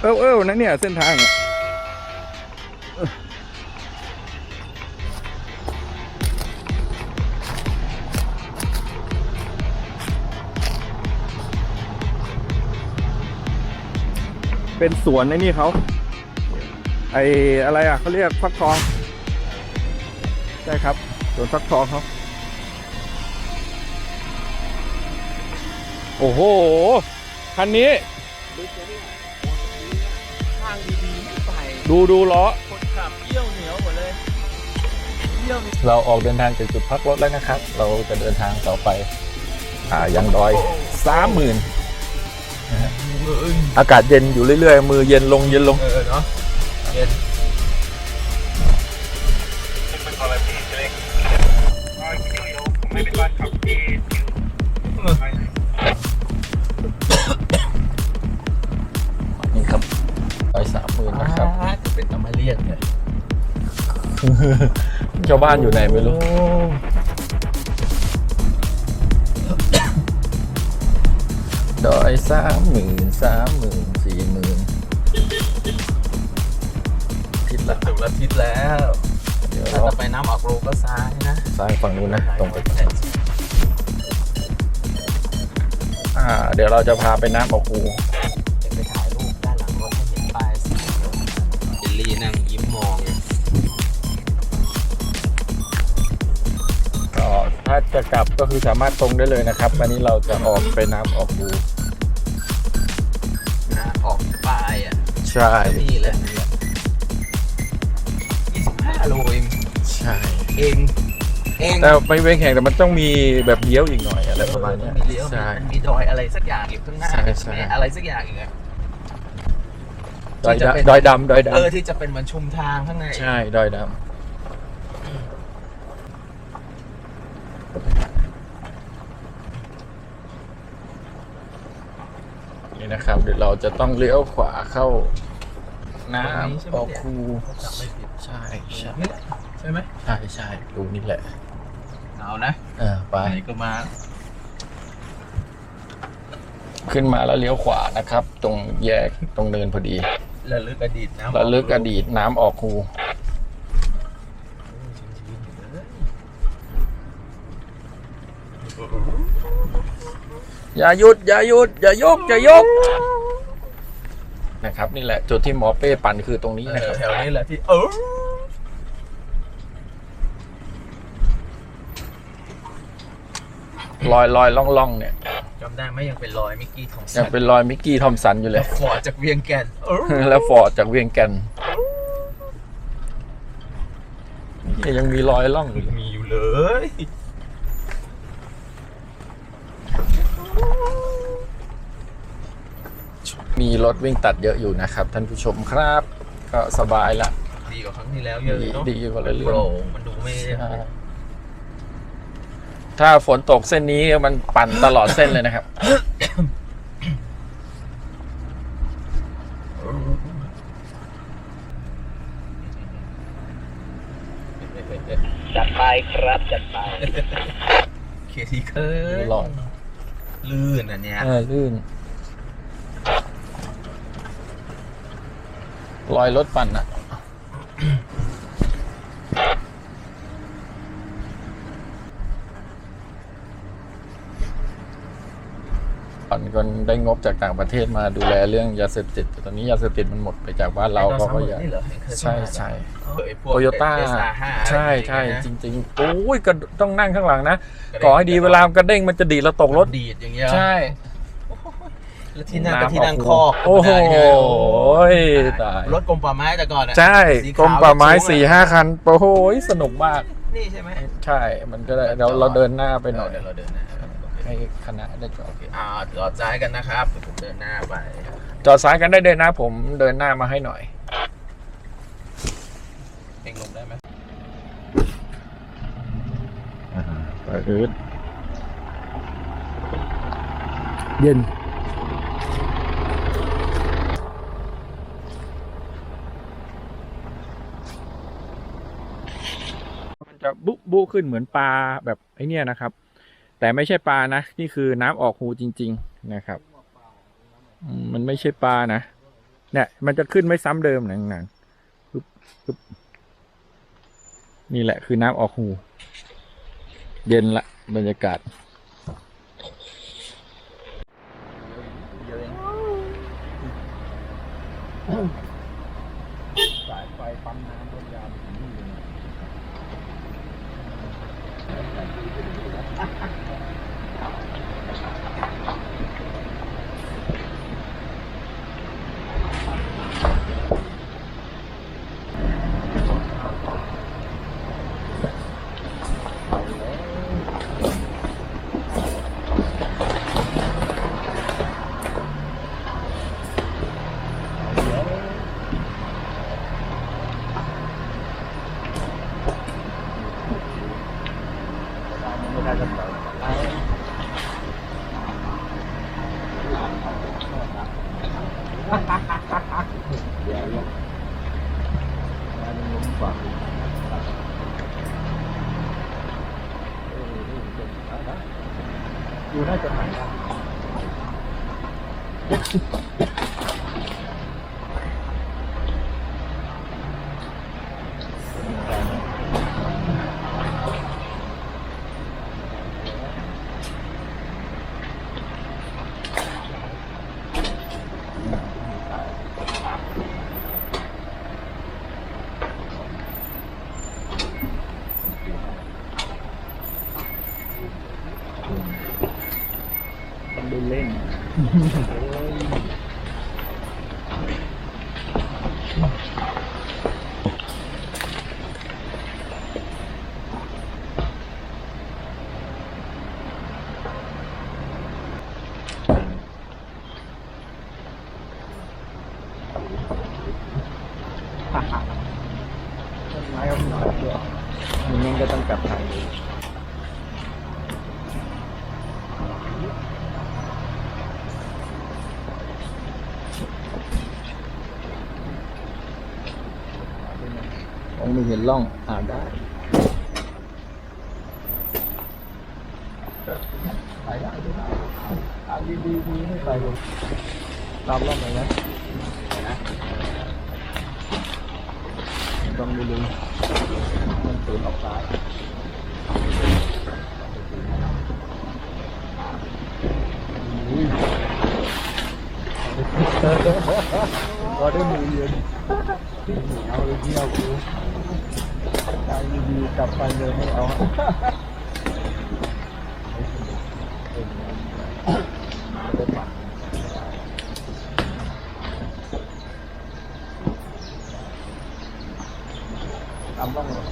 เอ้าเอ้านะเนี่ย เส้นทางเป็นสวนในนี่เขาไออะไรอะเขาเรียกฟักทองใช่ครับสวนฟักทองเขาโอ้โห คันนี้ ดูดูล้อ คนขับเยี่ยวเหนียวหมดเลยเยี่ยวมีเราออกเดินทางจากจุดพักรถแล้วนะครับ เราจะเดินทางต่อไป อ่ายังดอยสามหมื่นอากาศเย็นอยู่เรื่อยๆ มือเย็นลงเย็นลง เออเนาะเย็นนี่ เป็นตะมาเลียนเนี่ยชาวบ้านอยู่ไหนไม่รู้ ดอยสามหมื่นสามหมื่นสี่หมื่นทิศละถึงละทิศแล้ว เดี๋ยวถ้าเราจะไปน้ำออกโรก็ซ้ายนะ ซ้ายฝั่งนู้นนะ ตรงไปแผนอ่า เดี๋ยวเราจะพาไปน้ำออกคู จะกลับก็คือสามารถตรงได้เลยนะครับวันนี้เราจะออกไปน้ำออกคูนะออกป้ายอะใช่ นี่แหละ25โลเองใช่ เองเองแต่ไปเวงแข่งแต่มันต้องมีแบบเลี้ยวอีกหน่อยอะไรประมาณเนี้ยมีเลี้ยวใช่มีดอยอะไรสักอย่างอยู่ข้างหน้าใช่ใช่ไหมอะไรสักอย่างอีกอะดอยที่จะเป็นดำดอยดำดอยดเออที่จะเป็นเหมือนชุมทางข้างในำใช่ดอยดำ นี่นะครับ เดี๋ยวเราจะต้องเลี้ยวขวาเข้า น้ำออกคูจำไม่ผิดใช่ใช่นี่แหละใช่ไหมใช่ใช่ดูนี่แหละเอานะเออไปไหนก็มา ขึ้นมาแล้วเลี้ยวขวานะครับ ตรงแยกตรงเนินพอดีระลึกอดีตนะระลึกอดีตน้ำออกคู อย่าหยุด อย่าหยุด อย่ายก อย่ายก นะครับ นี่แหละจุดที่หมอเป้ปั่นคือตรงนี้เอนะครับอแถวนี้แหละที่เออรอยรอยล่องล่องเนี่ยจำได้ไหมยังเป็นรอยมิกกี้ของยัสังตว์เป็นรอยมิกกี้ทอมสันอยู่เลแล้ยวขอจากเวียงแก่นเออแล้วฟอร์ดจากเวียงแก่นนี่ยังมีรอยล่องอยู่เลยมีอยู่เลย มีรถวิ่งตัดเยอะอยู่นะครับ ท่านผู้ชมครับ ก็สบายละดีกว่าครั้งที่แล้วเยอะดีเนาะดีกว่าเรื่โปอร่งงมันดูไม่ใช่ถ้าฝนตกเส้นนี้มันปั่นตลอดเส้นเลยนะครับ จัดไปครับจัดไปเคทีเคยหล่อลื่นอันเนี้ยเออลื่น รอยรถปั่นอะปั่นก็ได้งบจากต่างประเทศมาดูแลเรื่องยาเสพติดแต่ตอนนี้ยาเสพติดมันหมดไปจากบ้านเราเขาก็อยาก นี่เหรอเห็นเคยใช่ใช่เออไอ้พวกโตโยต้า SR5 ใช่ใช่อะไรอย่างจเงี้ยนะริงๆโอ้ยก็ต้องนั่งข้างหลังนะกระเด้งก่อให้ดีเวลากระเด้งมันจะดีดเราตกรถดีดอย่างเงี้ย ใช่ แล้วที่นั่งก็ที่นั่งคอกโอ้โหได้ไงตายรถกรมป่าไม้แต่ก่อนอะใช่สีกรขวมป่าไม้สูงๆสี่ห้าคันโอ้โหสนุกมาก นี่ใช่ไหมใช่ มันก็ได้เราเราเดินหน้าไปหน่อยเดี๋ยวเราเดินหน้าโอเคให้คณะได้จอดโอเคอ่าจอดซ้ายกันนะครับเดี๋ยวผมเดินหน้าไปจอดซ้ายกันได้เลยนะผมเดินหน้ามาให้หน่อยเองลงได้ไหมเปิดเย็น มันจะ บุขึ้นเหมือนปลาแบบไอเนี้ยนะครับ แต่ไม่ใช่ปลานะ นี่คือน้ำออกหูจริง ๆนะครับ มันไม่ใช่ปลานะเนี่ยมันจะขึ้นไม่ซ้ำเดิมหนังหนังปึ๊บปึ๊บนี่แหละคือน้ำออกหู เย็นละบรรยากาศ Ha ha ha. องไม่เห็นร่องอ่านได้ไปได้ไปได้อ่านดีดีไม่ไปเลยตามร่องไปนะต้องดูดูมันตื่นออกซ้ายอุ้ยพอได้มือเย็น เอาเลยเที่ยวกูใจดีๆกลับไปเลยไม่เอาทำบ้างเลย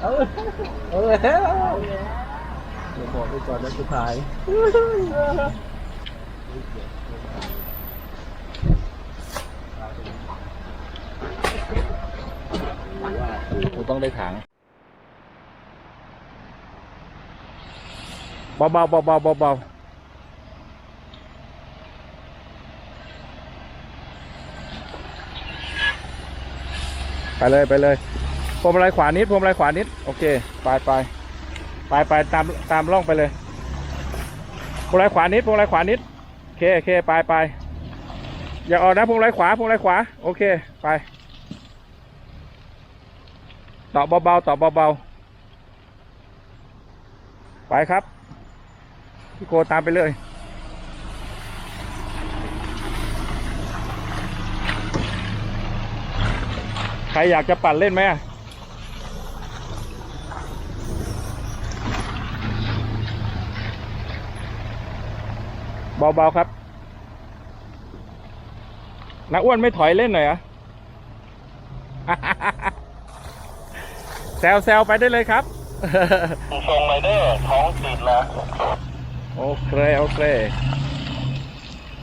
เออเออเดี๋ยวบอกไปก่อนแล้วสุดท้าย กูต้องได้ถังเบาเบาๆเบาๆเบาๆไปเลยไปเลยพวงมาลัยขวานิดพวงมาลัยขวานิด โอเค ไปไปไปไปตามตามร่องไปเลยพวงมาลัยขวานิดพวงมาลัยขวานิดโอเคโอเคไปไปอย่าออกนะพวงมาลัยขวาพวงมาลัยขวา โอเค ไป ต่อเบาๆต่อเบาๆไปครับ พี่โกตามไปเลยใครอยากจะปั่นเล่นไหมเบา ๆ ครับนักอ้วนไม่ถอยเล่นหน่อยเหรอะ แซวแซวไปได้เลยครับทรงไปเดอร์ท้องติดนะโอเคโอเค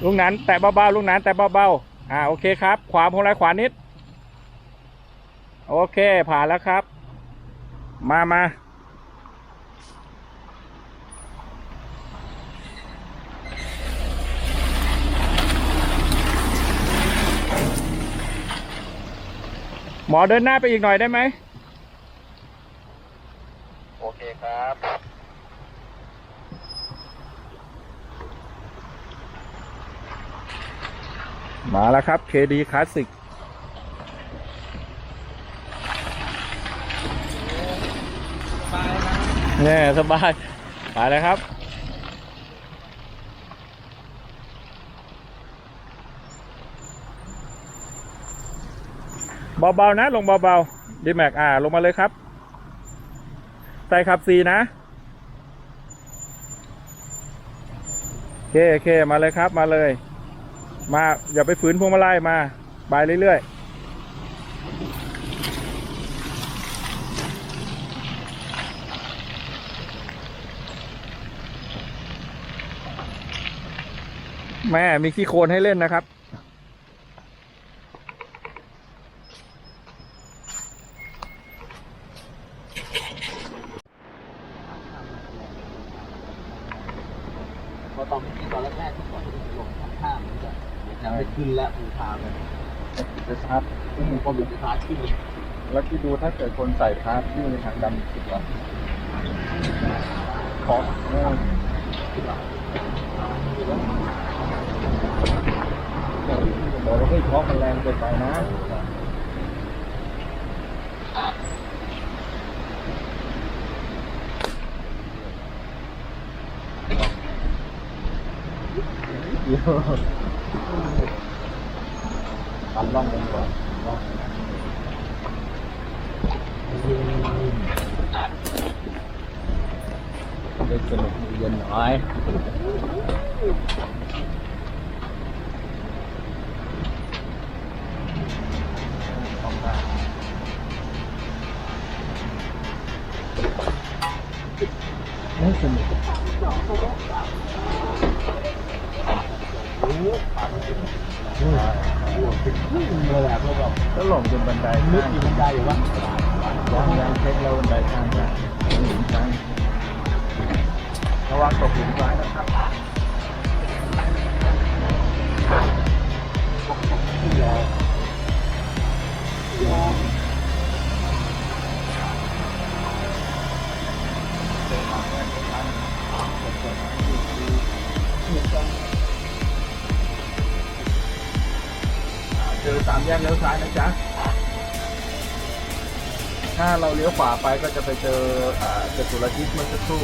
ลูกนั้น แต่เบาๆลูกนั้น แต่เบาๆอ่าโอเคครับขวาพวงไรขวานิด โอเคผ่านแล้วครับ มามาหมอเดินหน้าไปอีกหน่อยได้ไหม ครับมาแล้วครับ KD Classic เนี่ยสบายไปเลยครับ เบา ๆ นะ ลงเบา ๆ ดีแม็กอ่า ลงมาเลยครับ ใส่ขับซีนะโอเคโอเคมาเลยครับมาเลย มาอย่าไปฝืนพวงมาลัยมาไปเรื่อยๆแม่มีขี้โคลนให้เล่นนะครับ พอตอนที่ตอนแรกๆที่ก่อนที่จะลงข้ามมันจะ ยังไม่ขึ้นแล้วมือพาเลยจะชัดอุ้มพอมือพาขึ้นเลยแล้วที่ดูถ้าเกิดคนใส่พาร์ทวิ่ในทางดำสุดแล้วเคาะเออบอกว่าให้เคาะมันแรงเกินไปนะเดี๋ยว ตันล่องลง ก็หน่อยได้สนุกเลยแหละพวกแบบก็หลงจนบันไดนึกอยู่บันไดอยู่วะยังยังเช็คแล้วบันไดข้างจะหลุมซ้ายระวังตกหลุมซ้ายนะครับเจอสาม แยกเลี้ยวซ้ายนะจ๊ะ ถ้าเราเลี้ยวขวาไปก็จะไปเจอเจตุรทิศเมื่อสักครู่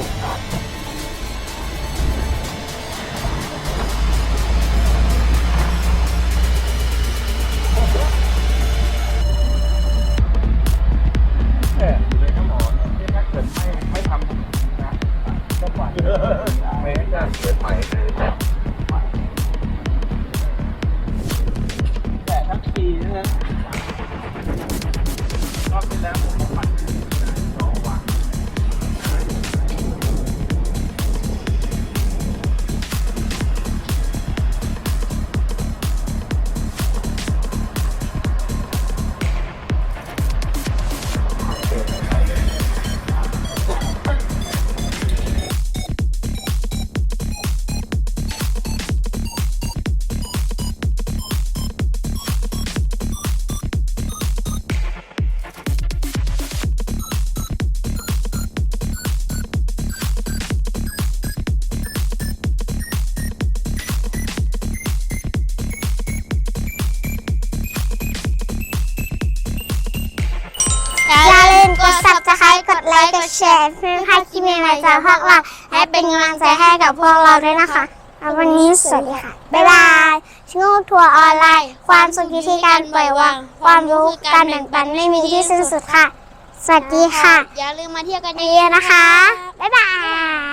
กด subscribe กดไลค์ กดแชร์เพื่อให้คลิปใหม่ๆจากพวกเราและเป็นกำลังใจให้กับพวกเราด้วยนะคะแล้ววันนี้สวัสดีค่ะ บ๊ายบายชิงูทัวร์ออนไลน์ ความสุขอยู่ที่การปล่อยวาง ความรู้การแบ่งปันไม่มีที่สิ้นสุดค่ะ สวัสดีค่ะ อย่าลืมมาเที่ยวกันเยอะๆนะคะ บ๊ายบาย